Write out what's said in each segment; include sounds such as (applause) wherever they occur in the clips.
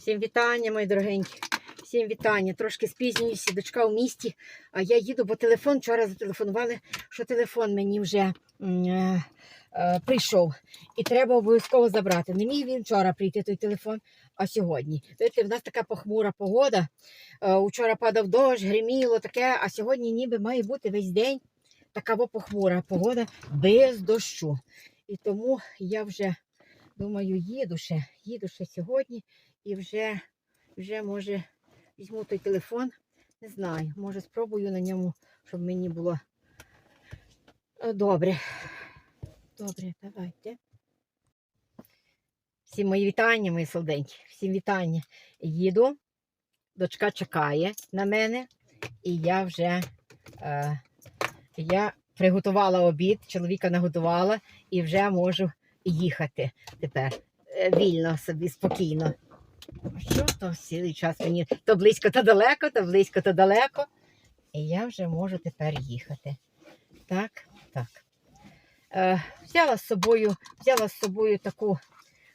Всім вітання, мої дорогенькі. Всім вітання. Трошки спізнююся, дочка у місті, а я їду, бо телефон вчора зателефонували, що телефон мені вже е, е, прийшов. І треба обов'язково забрати. Не міг він вчора прийти той телефон, а сьогодні. Знаєте, в нас така похмура погода. Е, Учора падав дощ, гриміло таке, а сьогодні ніби має бути весь день така похмура погода без дощу. І тому я вже думаю, їду ще, їду ще сьогодні і вже, вже може візьму той телефон. Не знаю, може спробую на ньому, щоб мені було е, добре. Добре, давайте. Всім мої вітання, мої солденькі. Всім вітання. Їду. Дочка чекає на мене, і я вже е, я приготувала обід, чоловіка наготувала і вже можу їхати тепер е, вільно собі, спокійно. Що то цілий час мені то близько, то далеко, то близько, то далеко. І я вже можу тепер їхати. Так, так. Е, взяла з собою, взяла з собою таку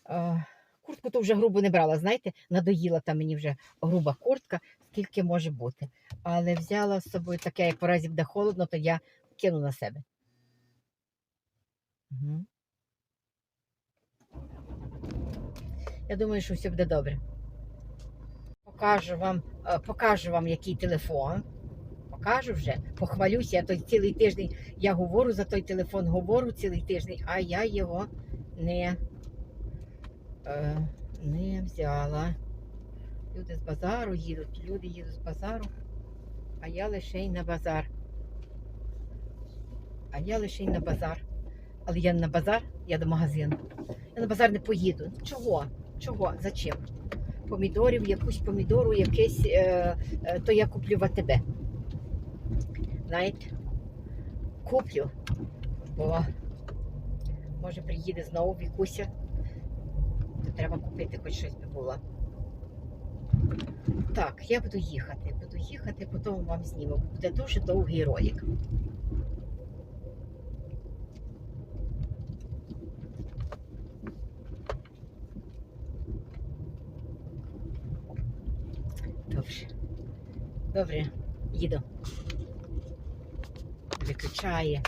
е, куртку, то вже грубо не брала, знаєте, надоїла там мені вже груба куртка, скільки може бути. Але взяла з собою таке, як по разі буде холодно, то я кину на себе. Угу. Я думаю, що все буде добре. Покажу вам, е, покажу вам, який телефон. Покажу вже, похвалюся. Я той цілий тиждень я говорю за той телефон, говорю цілий тиждень, а я його не, е, не взяла. Люди з базару їдуть, люди їдуть з базару, а я лише й на базар. А я лише й на базар. Але я не на базар, я до магазину. Я на базар не поїду. Чого? Чого? Зачем? Помідорів, якусь помідору, якесь, е, е, то я куплю в АТБ. Знаєте, куплю, бо може приїде знову Вікуся, то треба купити хоч щось би було. Так, я буду їхати, буду їхати, потім вам зніму. Буде дуже довгий ролик. Добре. Добре, їду. Виключає.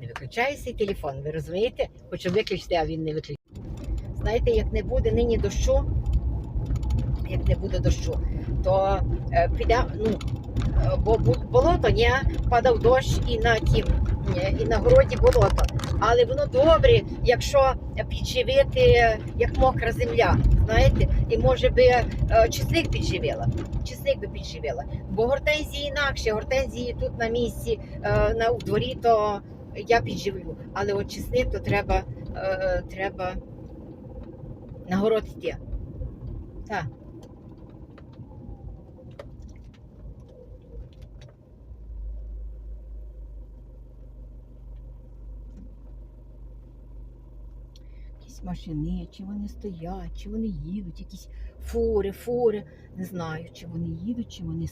Не виключає свій телефон, ви розумієте? Хочу виключити, а він не виключає. Знаєте, як не буде нині дощу, як не буде дощу, то е, піде, ну, е, бо болото, ні, падав дощ і на тім, ні, і на городі болото. Але воно добре, якщо підживити, як мокра земля, знаєте, і може би е, чесник підживила. Чесник би підживила. Бо гортензії інакше, гортензії тут на місці, е, на у дворі, то я підживлю. Але от чесник то треба, е, треба на город йти. Так. Якісь машини, чи вони стоять, чи вони їдуть, якісь фури, фури. Не знаю, чи вони їдуть, чи вони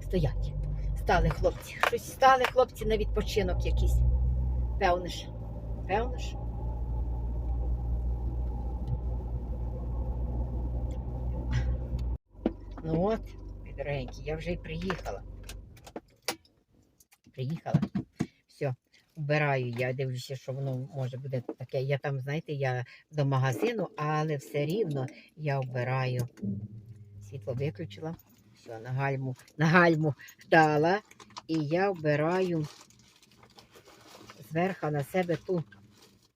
стоять. Стали хлопці. Щось стали хлопці на відпочинок якийсь. Певно ж. Певно ж. Ну от, мої я вже й приїхала. Приїхала. Вбираю, я дивлюся, що воно може буде таке. Я там, знаєте, я до магазину, але все рівно я вбираю. Світло виключила. Все, на гальму, на гальму дала. І я вбираю зверху на себе ту,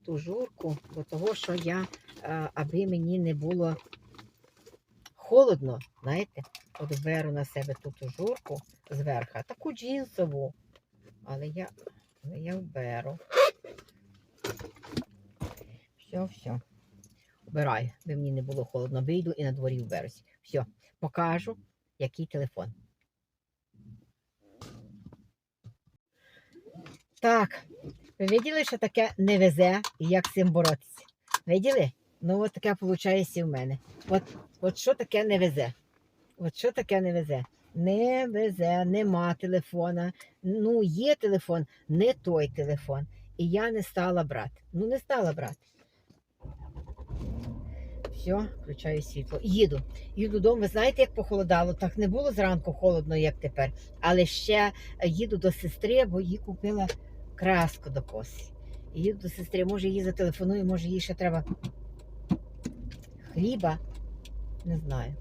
ту журку, бо того, що я, аби мені не було холодно, знаєте, от беру на себе ту ту журку зверху, таку джинсову. Але я, але я вберу. Все, все. Вбираю, аби мені не було холодно. Вийду і на дворі вберусь. Все, покажу, який телефон. Так, ви виділи, що таке не везе і як з цим боротися? Виділи? Ну, от таке виходить в мене. От, от що таке не везе? От що таке не везе? Не везе, нема телефона. Ну, є телефон, не той телефон. І я не стала брати. Ну, не стала брати. Все, включаю світло. Їду. Їду додому. Ви знаєте, як похолодало? Так не було зранку холодно, як тепер. Але ще їду до сестри, бо їй купила краску до коси. Їду до сестри, може їй зателефоную, може їй ще треба хліба. Не знаю.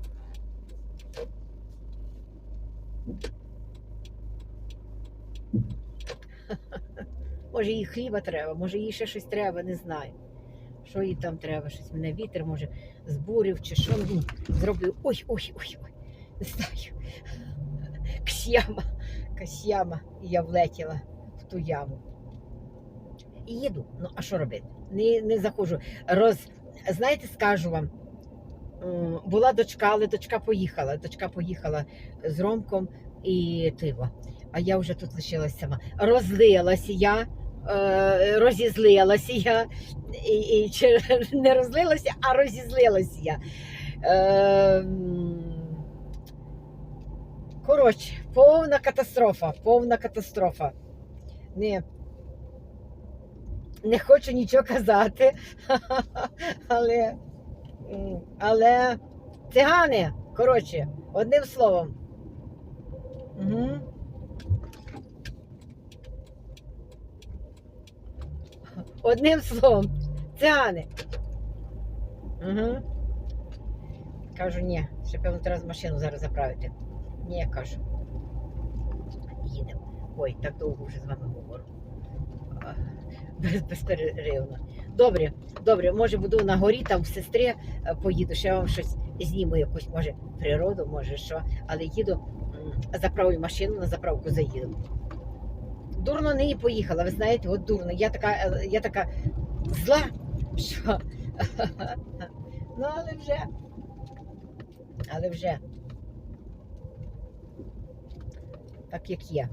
Може, їй хліба треба, може їй ще щось треба, не знаю. Що їй там треба? Щось мене вітер, може, збурив чи що він зробив. Ой, ой, ой, ой. Не знаю. Ксяма, касяма. І я влетіла в ту яму. І їду. Ну, а що робити? Не, не заходжу. Роз... Знаєте, скажу вам, була дочка, але дочка поїхала. Дочка поїхала з Ромком і Тиво. А я вже тут лишилась сама. Розлилася я, розізлилася я. І, і, чи, (laughs) не розлилася, а розізлилася я. Е, коротше, повна катастрофа, повна катастрофа. Не, не хочу нічого казати, (laughs) але, але цигани, коротше, одним словом. Угу. Одним словом, цигани. Угу. Кажу, ні, ще певно треба машину зараз заправити. Ні, я кажу. Їдемо. Ой, так довго вже з вами говорю. Без, безперервно. Добре, добре, може буду на горі, там в сестри е, поїду, ще вам щось зніму, якусь, може, природу, може що, але їду, заправлю машину, на заправку заїду. Дурно неї поїхала, ви знаєте, от дурно. Я така, е, я така зла, що. Ну, але вже. Але вже. Так як є.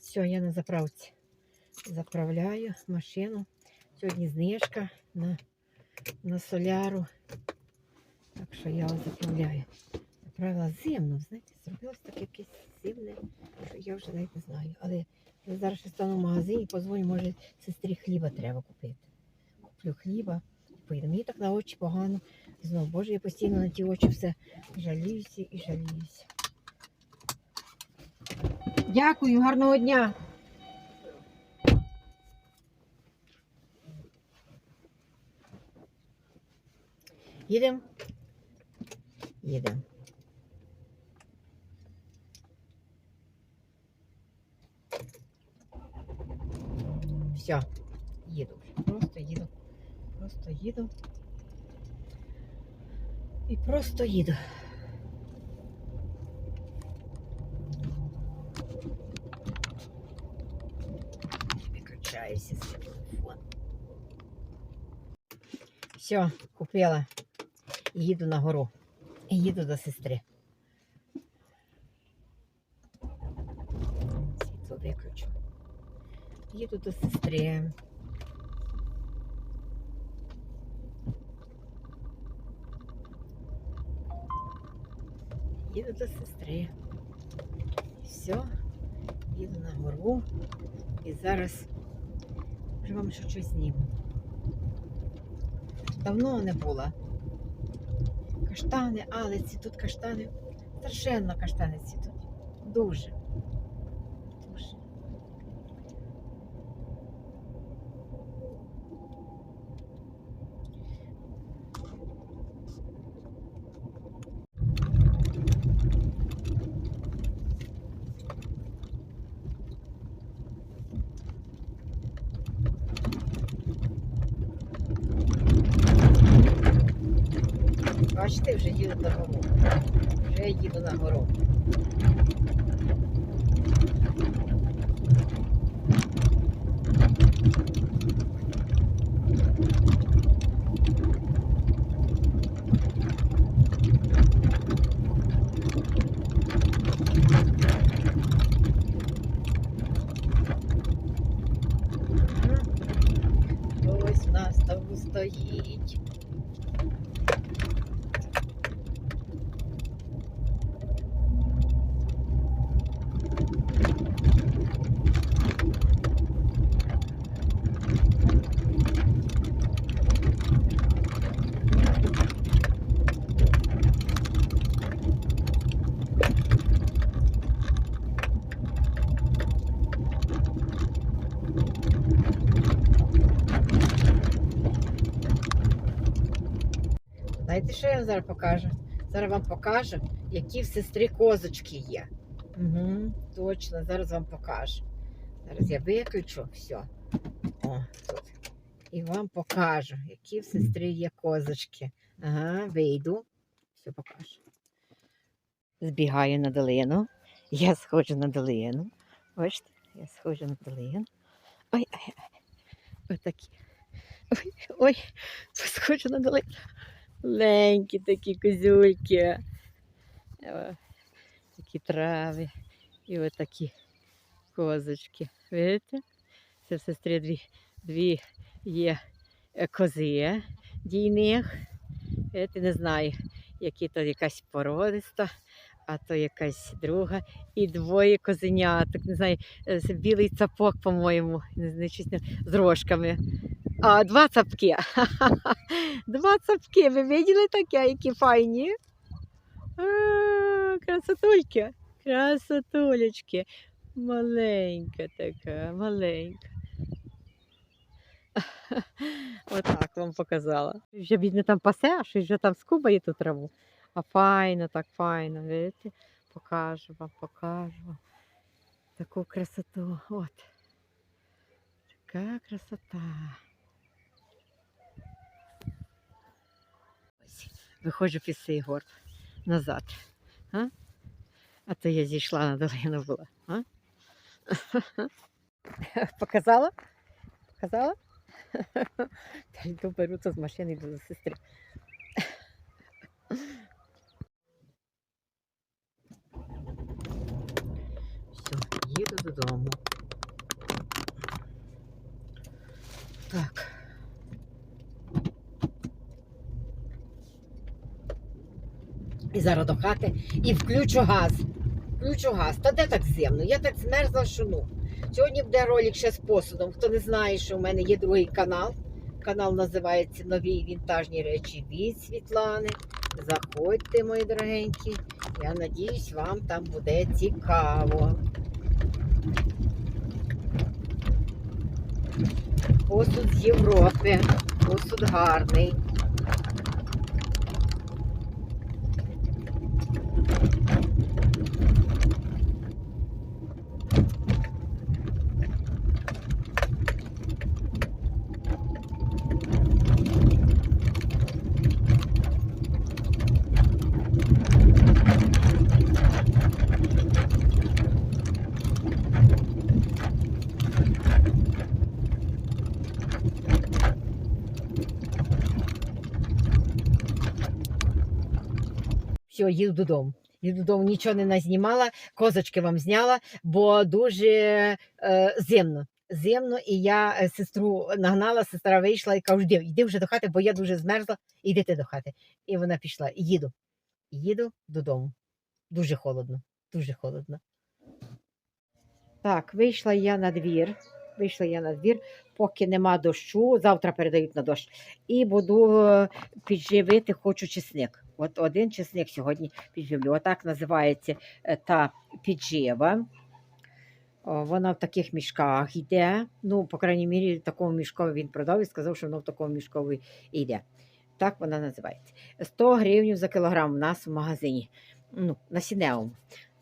Все, я на заправці. Заправляю машину. Сьогодні знижка на, на соляру. Так що я заправляю. Заправила зимно, знаєте, зробилось таке якесь зимне, що я вже навіть не знаю. Але я зараз ще стану в магазині, позвоню, може, сестрі хліба треба купити. Куплю хліба і поїду. Мені так на очі погано. Знову, Боже, я постійно на ті очі все жаліюся і жаліюся. Дякую, гарного дня. Їдемо? Їдемо. Все, їду. Просто їду. Просто їду. І просто їду. Виключаюся з телефон. Все, купила. Їду на гору. І їду до сестри. Світло виключу. До сестри. Їду до сестри. Все, їду на гору. І зараз вже вам щось зніму. Давно не була. Каштани, алиці, тут каштани. Страшенно каштани цвітуть. Дуже. Дуже. Бачите, вже їду на гору. Вже їду на гору. Ось нас там стоїть. Знаєте, що я вам зараз покажу? Зараз вам покажу, які в сестри козочки є. Угу, точно, зараз вам покажу. Зараз я виключу все. О, тут. І вам покажу, які в сестри є козочки. Ага, вийду. Все покажу. Збігаю на долину. Я сходжу на долину. Бачите, я сходжу на долину. Ой, ой, ой. Отакі. Ой, ой, сходжу на долину. Ленькі такі козюльки. О, Такі трави. І отакі козочки. Видите? Це в сестри дві, дві є е, кози дійних. Видите, не знаю, які то якась породиста, а то якась друга. І двоє козеняток. Не знаю, е, білий цапок, по-моєму, з рожками. А, два цапки. (laughs) Два цапки. Ви бачили таке, які файні? Красотульки. Красотулечки. Маленька така, маленька. (laughs) Отак вам показала. Вже бідне там пасе, а щось вже там скубає ту траву. А файно, так файно, видите? Покажу вам, покажу вам. Таку красоту. От. Така красота. Виходжу під цей горб назад. А? а то я зійшла на долину була. А? (laughs) Показала? Показала? (laughs) Та йду беру то з машини йду до сестри. Все, їду додому. Так. І зараз до хати і включу газ. Включу газ. Та де так зимно? Я так змерзла, що ну. Сьогодні буде ролик ще з посудом. Хто не знає, що в мене є другий канал. Канал називається Нові вінтажні речі від Світлани. Заходьте, мої дорогенькі. Я надіюсь, вам там буде цікаво. Посуд з Європи. Посуд гарний. Все, їду додому. Їду додому, нічого не назнімала, козочки вам зняла, бо дуже е, зимно. Зимно, і я е, сестру нагнала, сестра вийшла і кажу, йди, вже до хати, бо я дуже змерзла, іди ти до хати. І вона пішла. Їду. Їду додому. Дуже холодно, дуже холодно. Так, вийшла я на двір. Вийшла я на двір, поки нема дощу, завтра передають на дощ. І буду е, підживити, хочу чесник. От один чесник сьогодні підживлю. Отак називається е, та піджива. Вона в таких мішках йде. Ну, по крайній мірі, в такому мішкові він продав і сказав, що воно в такому мішкові йде. Так вона називається. 100 гривень за кілограм у нас в магазині. Ну, на сіневому.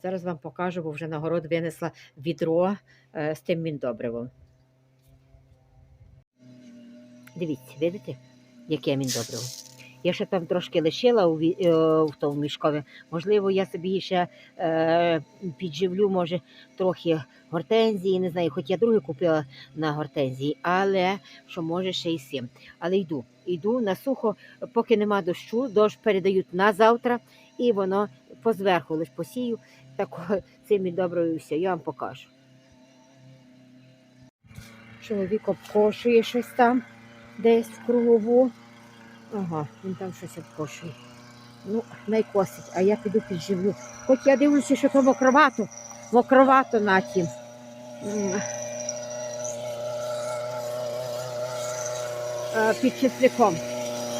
Зараз вам покажу, бо вже на город винесла відро е, з тим міндобривом. Дивіться, видите, яке міндобриво? Я ще там трошки лишила у, ві- е, в тому мішкові. Можливо, я собі ще е, підживлю, може, трохи гортензії, не знаю, хоч я друге купила на гортензії, але що може ще й сім. Але йду, йду на сухо, поки нема дощу, дощ передають на завтра, і воно позверху лиш посію. Так цим і добре і все, я вам покажу. Чоловік обкошує щось там, десь кругову. Ага, він там щось обкошує. Ну, найкосить, а я піду підживлю. Хоч я дивлюся, що то мокровато, мокровато на тім. Е, Під чесником.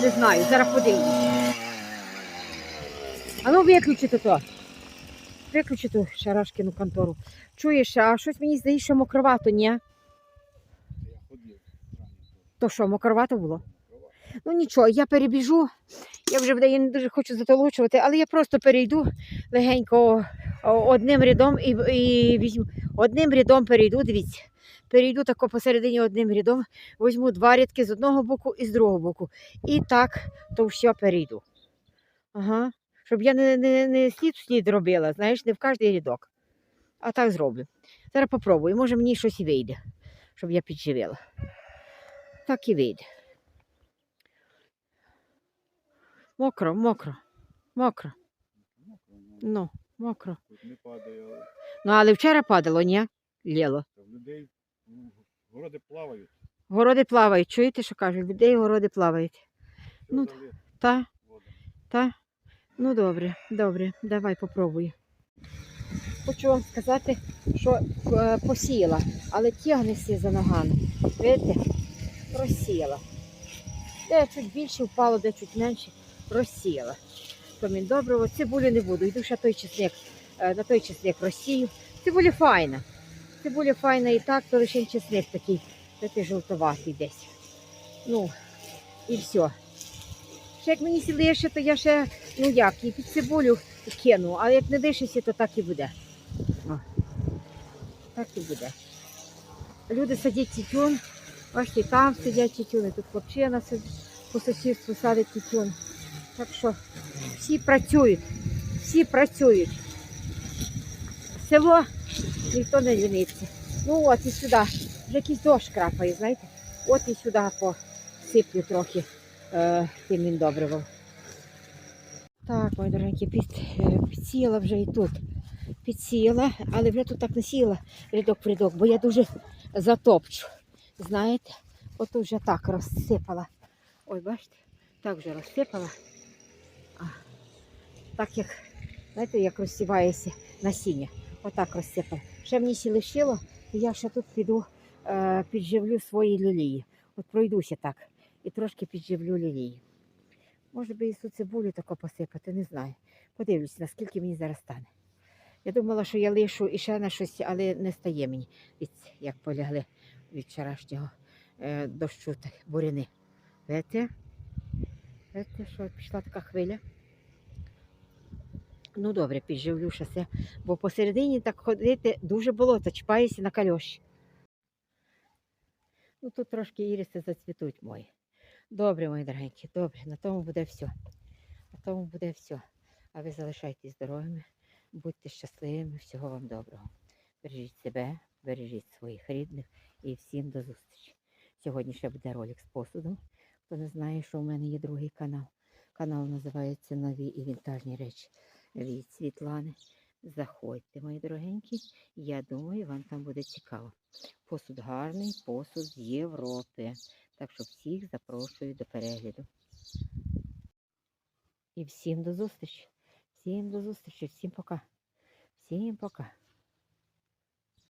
Не знаю, зараз подивлюся. А ну виключити то. Виключи ту шарашкину контору. Чуєш, а щось мені здається, що мокровато, ні? То що, мокровато було? Ну нічого, я перебіжу. Я вже я не дуже хочу затолочувати, але я просто перейду легенько одним рядом і, і візьму. Одним рядом перейду, дивіться. Перейду тако посередині одним рядом, візьму два рядки з одного боку і з другого боку. І так то все перейду. Ага. Щоб я не, не, не слід слід робила, знаєш, не в кожний рядок. А так зроблю. Зараз попробую, може мені щось і вийде, щоб я підживила. Так і вийде. Мокро, мокро, мокро. Ну, мокро. Тут не падає, але Ну, але вчора падало, ні? Ліло. в людей ну, городи плавають. Городи плавають. Чуєте, що кажуть? Людей городи плавають. Все Ну, залито Та, водом. та. Ну добре, добре, давай попробую. Хочу вам сказати, що е, посіяла, але тягнеся за ногами. Видите? Розсіяла. Де чуть більше впало, де чуть менше, розсіяла. Помін доброго, цибулю не буду. Йду ще той чесник, е, на той чесник розсію. Цибуля файна. Цибуля файна і так, то лише чесник такий, такий жовтоватий десь. Ну, і все. Ще як мені сілише, то я ще, ну як, і під цибулю кину, а як не дишиться, то так і буде. О, так і буде. Люди садять тютюн, бачите, там сидять тютюни, тут хлопчина по сусідству садить тютюн. Так що всі працюють, всі працюють. Село ніхто не ліниться. Ну от і сюди, вже якийсь дощ крапає, знаєте. От і сюди посиплю трохи е, тим міндобривом. Так, мої дорогенькі, під, е, підсіяла вже і тут. Підсіяла, але вже тут так не сіяла рядок в рядок, бо я дуже затопчу. Знаєте, от вже так розсипала. Ой, бачите, так вже розсипала. А, так як, знаєте, як розсівається насіння. Отак розсипала. Ще мені сі лишило, то я ще тут піду е, підживлю свої лілії. От пройдуся так і трошки підживлю лілії. Може би і цю цибулю тако посипати, не знаю. Подивлюся, наскільки мені зараз стане. Я думала, що я лишу і ще на щось, але не стає мені, від, як полягли від вчорашнього е, дощу та буряни. Видите? Видите, що пішла така хвиля. Ну добре, підживлю ще все, бо посередині так ходити дуже болото, чіпаєшся на кальоші. Ну тут трошки іриси зацвітуть мої. Добре, мої дорогенькі, добре, на тому буде все. На тому буде все. А ви залишайтесь здоровими, будьте щасливими, всього вам доброго. Бережіть себе, бережіть своїх рідних і всім до зустрічі. Сьогодні ще буде ролик з посудом. Хто не знає, що у мене є другий канал. Канал називається Нові і вінтажні речі від Світлани. Заходьте, мої дорогенькі. Я думаю, вам там буде цікаво. Посуд гарний, посуд з Європи. Так що всіх запрошую до перегляду. І всім до зустрічі. Всім до зустрічі, всім пока. Всім пока.